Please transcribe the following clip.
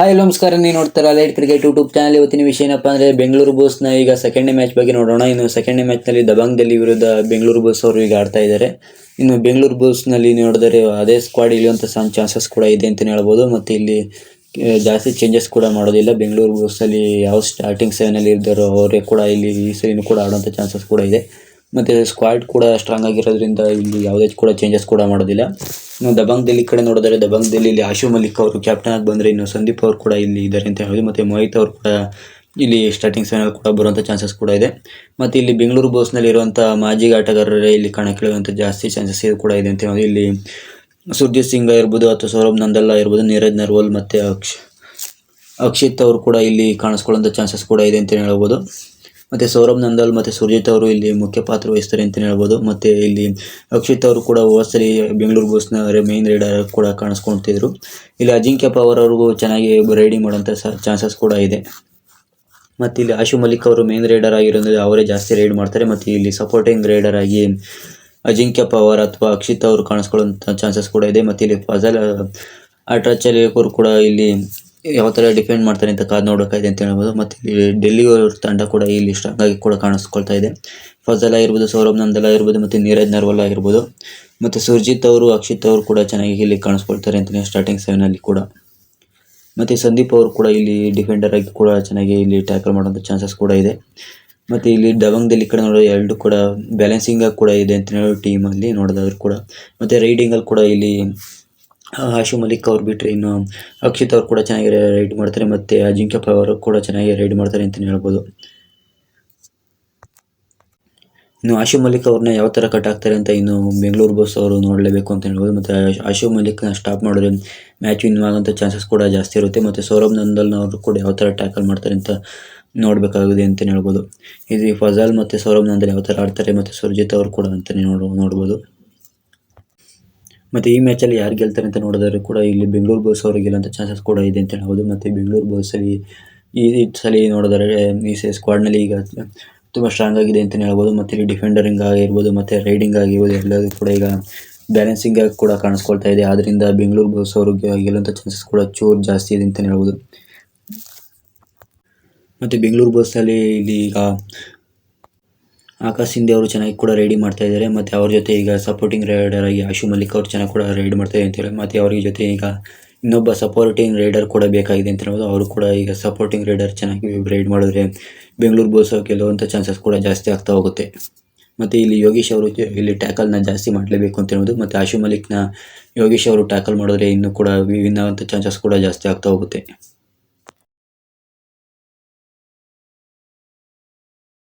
Hi ನಮಸ್ಕಾರ. ನೀವು ನೋಡ್ತಾರ ಲೈಟ್ ಕ್ರಿಕೆಟ್ ಯೂಟ್ಯೂಬ್ ಚಾನಲ್ ಇವತ್ತಿನ ವಿಷಯ ಏನಪ್ಪ ಅಂದರೆ ಬೆಂಗಳೂರು ನ ಈಗ ಸೆಕೆಂಡ್ ಮ್ಯಾಚ್ ಬಗ್ಗೆ ನೋಡೋಣ. ಇನ್ನು ಸೆಕೆಂಡ್ ಮ್ಯಾಚ್ನಲ್ಲಿ ದಬಾಂಗ್ದಲ್ಲಿ ವಿರುದ್ಧ ಬೆಂಗಳೂರು ಬೋಸ್ ಅವರು ಈಗ ಆಡ್ತಾ ಇದ್ದಾರೆ ಇನ್ನು ಬೆಂಗಳೂರು ಬೂಸ್ನಲ್ಲಿ ನೋಡಿದರೆ ಅದೇ ಸ್ಕ್ವಾಡ್ ಇಳಿಯುವಂಥ ಚಾನ್ಸಸ್ ಕೂಡ ಇದೆ ಅಂತಲೇ ಹೇಳ್ಬೋದು. ಮತ್ತು ಇಲ್ಲಿ ಜಾಸ್ತಿ ಚೇಂಜಸ್ ಕೂಡ ಮಾಡೋದಿಲ್ಲ. ಬೆಂಗಳೂರು ಬೂಸಲ್ಲಿ ಯಾವ ಸ್ಟಾರ್ಟಿಂಗ್ ಸೆವೆನಲ್ಲಿ ಇದ್ದಾರೋ ಅವರೇ ಕೂಡ ಇಲ್ಲಿ ಈ ಸರಿನೂ ಕೂಡ ಆಡುವಂಥ ಚಾನ್ಸಸ್ ಕೂಡ ಇದೆ. ಮತ್ತು ಸ್ಕ್ವಾಡ್ ಕೂಡ ಸ್ಟ್ರಾಂಗ್ ಆಗಿರೋದ್ರಿಂದ ಇಲ್ಲಿ ಯಾವುದೇ ಕೂಡ ಚೇಂಜಸ್ ಕೂಡ ಮಾಡೋದಿಲ್ಲ. ಇನ್ನು ದಬಂಗ್ ದಿಲ್ಲಿ ಕಡೆ ನೋಡಿದರೆ ದಬಾಂಗ್ ಇಲ್ಲಿ ಆಶು ಮಲಿಕ್ ಅವರು ಕ್ಯಾಪ್ಟನ್ ಆಗಿ ಬಂದರೆ ಇನ್ನು ಸಂದೀಪ್ ಅವರು ಕೂಡ ಇಲ್ಲಿ ಇದ್ದಾರೆ ಅಂತ ಹೇಳೋದು ಮತ್ತು ಮೋಹಿತ್ ಅವರು ಕೂಡ ಇಲ್ಲಿ ಸ್ಟಾರ್ಟಿಂಗ್ ಸೆವೆನಲ್ಲಿ ಕೂಡ ಬರುವಂಥ ಚಾನ್ಸಸ್ ಕೂಡ ಇದೆ. ಮತ್ತು ಇಲ್ಲಿ ಬೆಂಗಳೂರು ಬೋಸ್ನಲ್ಲಿ ಇರುವಂಥ ಮಾಜಿ ಆಟಗಾರರೇ ಇಲ್ಲಿ ಕಣಕ್ಕಿಳಿಯುವಂಥ ಜಾಸ್ತಿ ಚಾನ್ಸಸ್ ಇದು ಕೂಡ ಇದೆ ಅಂತ ಹೇಳೋದು ಇಲ್ಲಿ ಸುರ್ಜಿತ್ ಸಿಂಗ್ ಇರ್ಬೋದು ಅಥವಾ ಸೌರಭ್ ನಂದಲ್ಲ ಇರ್ಬೋದು ನೀರಜ್ ನರ್ವಲ್ ಮತ್ತು ಅಕ್ಷ್ ಅಕ್ಷಿತ್ ಅವರು ಕೂಡ ಇಲ್ಲಿ ಕಾಣಿಸ್ಕೊಳ್ಳುವಂಥ ಚಾನ್ಸಸ್ ಕೂಡ ಇದೆ ಅಂತ ಹೇಳ್ಬೋದು. ಮತ್ತು ಸೌರಭ್ ನಂದಲ್ ಮತ್ತು ಸುರ್ಜಿತ್ ಅವರು ಇಲ್ಲಿ ಮುಖ್ಯ ಪಾತ್ರ ವಹಿಸ್ತಾರೆ ಅಂತಲೇ ಹೇಳ್ಬೋದು. ಮತ್ತು ಇಲ್ಲಿ ಅಕ್ಷಿತ್ ಅವರು ಕೂಡ ಓಸರಿ ಬೆಂಗಳೂರು ಬಸ್ನ ಮೇನ್ ರೈಡರ್ ಕೂಡ ಕಾಣಿಸ್ಕೊಳ್ತಿದ್ರು. ಇಲ್ಲಿ ಅಜಿಂಕ್ಯ ಪವರ್ ಅವ್ರಿಗೂ ಚೆನ್ನಾಗಿ ರೈಡಿಂಗ್ ಮಾಡೋಂಥ ಚಾನ್ಸಸ್ ಕೂಡ ಇದೆ. ಮತ್ತು ಇಲ್ಲಿ ಆಶು ಮಲಿಕ್ ಅವರು ಮೇನ್ ರೈಡರ್ ಆಗಿರೋದ್ರಿಂದ ಅವರೇ ಜಾಸ್ತಿ ರೈಡ್ ಮಾಡ್ತಾರೆ. ಮತ್ತು ಇಲ್ಲಿ ಸಪೋರ್ಟಿಂಗ್ ರೈಡರ್ ಆಗಿ ಅಜಿಂಕ್ಯ ಪವರ್ ಅಥವಾ ಅಕ್ಷಿತ್ ಅವರು ಕಾಣಿಸ್ಕೊಳ್ಳೋಂಥ ಚಾನ್ಸಸ್ ಕೂಡ ಇದೆ. ಮತ್ತು ಇಲ್ಲಿ ಫಜಲ್ ಅಟ್ರಾಚಲಿ ಕೂಡ ಇಲ್ಲಿ ಯಾವ ತರ ಡಿಫೆಂಡ್ ಮಾಡ್ತಾರೆ ಅಂತ ಕಾದು ನೋಡೋಕ್ಕಾಗಿದೆ ಅಂತ ಹೇಳ್ಬೋದು. ಮತ್ತೆ ಡೆಲ್ಲಿ ಅವ್ರ ತಂಡ ಕೂಡ ಇಲ್ಲಿ ಸ್ಟ್ರಾಂಗ್ ಆಗಿ ಕೂಡ ಕಾಣಿಸ್ಕೊಳ್ತಾ ಇದೆ. ಫಜಲ್ ಆಗಿರ್ಬೋದು, ಸೌರಭ್ ನಂದಲ್ ಆಗಿರ್ಬೋದು, ಮತ್ತು ನೀರಜ್ ನರ್ವಲ್ ಆಗಿರ್ಬೋದು. ಮತ್ತು ಸುರ್ಜಿತ್ ಅವರು, ಅಕ್ಷಿತ್ ಅವರು ಕೂಡ ಚೆನ್ನಾಗಿ ಇಲ್ಲಿ ಕಾಣಿಸ್ಕೊಳ್ತಾರೆ ಅಂತಲೇ ಸ್ಟಾರ್ಟಿಂಗ್ ಸೆವೆನಲ್ಲಿ ಕೂಡ. ಮತ್ತೆ ಸಂದೀಪ್ ಅವರು ಕೂಡ ಇಲ್ಲಿ ಡಿಫೆಂಡರ್ ಆಗಿ ಕೂಡ ಚೆನ್ನಾಗಿ ಇಲ್ಲಿ ಟ್ಯಾಕಲ್ ಮಾಡುವಂಥ ಚಾನ್ಸಸ್ ಕೂಡ ಇದೆ. ಮತ್ತೆ ಇಲ್ಲಿ ದವಂಗದಲ್ಲಿ ಕಡೆ ನೋಡೋ ಎರಡು ಕೂಡ ಬ್ಯಾಲೆನ್ಸಿಂಗ್ ಆಗಿ ಕೂಡ ಇದೆ ಅಂತ ಹೇಳೋ ಅಲ್ಲಿ ನೋಡೋದಾದ್ರು ಕೂಡ. ಮತ್ತೆ ರೈಡಿಂಗ್ ಅಲ್ಲಿ ಕೂಡ ಇಲ್ಲಿ ಆಶು ಮಲಿಕ್ ಅವ್ರು ಬಿಟ್ಟರೆ ಇನ್ನು ಅಕ್ಷಿತ್ ಅವ್ರು ಕೂಡ ಚೆನ್ನಾಗಿ ರೈಡ್ ಮಾಡ್ತಾರೆ ಮತ್ತು ಅಜಿಂಕ್ಯ ಅವರು ಕೂಡ ಚೆನ್ನಾಗಿ ರೈಡ್ ಮಾಡ್ತಾರೆ ಅಂತಲೇ ಹೇಳ್ಬೋದು. ಇನ್ನು ಆಶು ಮಲಿಕ್ ಅವ್ರನ್ನ ಯಾವ ಥರ ಕಟ್ ಆಗ್ತಾರೆ ಅಂತ ಇನ್ನು ಬೆಂಗಳೂರು ಬಸ್ ಅವರು ನೋಡಲೇಬೇಕು ಅಂತ ಹೇಳ್ಬೋದು. ಮತ್ತು ಆಶು ಮಲಿಕ್ನ ಸ್ಟಾಪ್ ಮಾಡಿದ್ರೆ ಮ್ಯಾಚ್ ವಿನ್ ಆಗೋಂಥ ಚಾನ್ಸಸ್ ಕೂಡ ಜಾಸ್ತಿ ಇರುತ್ತೆ. ಮತ್ತು ಸೌರಭ್ ನಂದಲ್ನವರು ಕೂಡ ಯಾವ ಥರ ಟ್ಯಾಕಲ್ ಮಾಡ್ತಾರೆ ಅಂತ ನೋಡಬೇಕಾಗಿದೆ ಅಂತಲೇ ಹೇಳ್ಬೋದು. ಇದು ಫಜಾಲ್ ಮತ್ತು ಸೌರಭ್ ನಂದಲ್ ಯಾವ ಥರ ಆಡ್ತಾರೆ ಮತ್ತು ಸುರ್ಜಿತ್ ಅವರು ಕೂಡ ಅಂತಲೇ ನೋಡ ನೋಡ್ಬೋದು. ಮತ್ತು ಈ ಮ್ಯಾಚಲ್ಲಿ ಯಾರು ಗೆಲ್ತಾರೆ ಅಂತ ನೋಡಿದ್ರೆ ಕೂಡ ಇಲ್ಲಿ ಬೆಂಗಳೂರು ಬಸ್ ಅವರು ಗೆಲ್ಲುವಂಥ ಚಾನ್ಸಸ್ ಕೂಡ ಇದೆ ಅಂತ ಹೇಳ್ಬೋದು. ಮತ್ತು ಬೆಂಗಳೂರು ಬಸ್ಸಲ್ಲಿ ಈ ಈ ಸಲ ನೋಡಿದರೆ ಈ ಸ್ಕ್ವಾಡ್ನಲ್ಲಿ ಈಗ ತುಂಬ ಸ್ಟ್ರಾಂಗ್ ಆಗಿದೆ ಅಂತಲೇ ಹೇಳ್ಬೋದು. ಮತ್ತು ಇಲ್ಲಿ ಡಿಫೆಂಡರಿಂಗ್ ಆಗಿರ್ಬೋದು, ಮತ್ತು ರೈಡಿಂಗ್ ಆಗಿರ್ಬೋದು ಎಲ್ಲದೂ ಕೂಡ ಈಗ ಬ್ಯಾಲೆನ್ಸಿಂಗ್ ಆಗಿ ಕೂಡ ಕಾಣಿಸ್ಕೊಳ್ತಾ ಇದೆ. ಆದ್ದರಿಂದ ಬೆಂಗಳೂರು ಬಸ್ ಅವರು ಗೆಲ್ಲುವಂಥ ಚಾನ್ಸಸ್ ಕೂಡ ಚೂರು ಜಾಸ್ತಿ ಇದೆ ಅಂತಲೇ ಹೇಳ್ಬೋದು. ಮತ್ತು ಬೆಂಗಳೂರು ಬಸ್ಸಲ್ಲಿ ಇಲ್ಲಿ ಈಗ ಆಕಾಶ್ ಹಿಂದೆ ಅವರು ಚೆನ್ನಾಗಿ ಕೂಡ ರೈಡಿ ಮಾಡ್ತಾ ಇದ್ದಾರೆ. ಮತ್ತು ಅವ್ರ ಜೊತೆ ಈಗ ಸಪೋರ್ಟಿಂಗ್ ರೈಡರ್ ಆಗಿ ಆಶು ಮಲ್ಲಿಕ್ ಅವರು ಚೆನ್ನಾಗಿ ಕೂಡ ರೈಡ್ ಮಾಡ್ತಾರೆ ಅಂತೇಳಿ ಮತ್ತು ಅವ್ರ ಜೊತೆ ಈಗ ಇನ್ನೊಬ್ಬ ಸಪೋರ್ಟಿಂಗ್ ರೈಡರ್ ಕೂಡ ಬೇಕಾಗಿದೆ ಅಂತ ಹೇಳ್ಬೋದು. ಅವರು ಕೂಡ ಈಗ ಸಪೋರ್ಟಿಂಗ್ ರೈಡರ್ ಚೆನ್ನಾಗಿ ರೈಡ್ ಮಾಡಿದ್ರೆ ಬೆಂಗಳೂರು ಬೋಸ್ ಗೆಲ್ಲುವಂಥ ಚಾನ್ಸಸ್ ಕೂಡ ಜಾಸ್ತಿ ಆಗ್ತಾ ಹೋಗುತ್ತೆ. ಮತ್ತು ಇಲ್ಲಿ ಯೋಗೀಶ್ ಅವರು ಇಲ್ಲಿ ಟ್ಯಾಕಲ್ನ ಜಾಸ್ತಿ ಮಾಡಲೇಬೇಕು ಅಂತ ಹೇಳ್ಬೋದು. ಮತ್ತು ಆಶು ಮಲಿಕ್ನ ಯೋಗೀಶ್ ಅವರು ಟ್ಯಾಕಲ್ ಮಾಡಿದ್ರೆ ಇನ್ನೂ ಕೂಡ ವಿನ್ ಆಗೋಂಥ ಚಾನ್ಸಸ್ ಕೂಡ ಜಾಸ್ತಿ ಆಗ್ತಾ ಹೋಗುತ್ತೆ.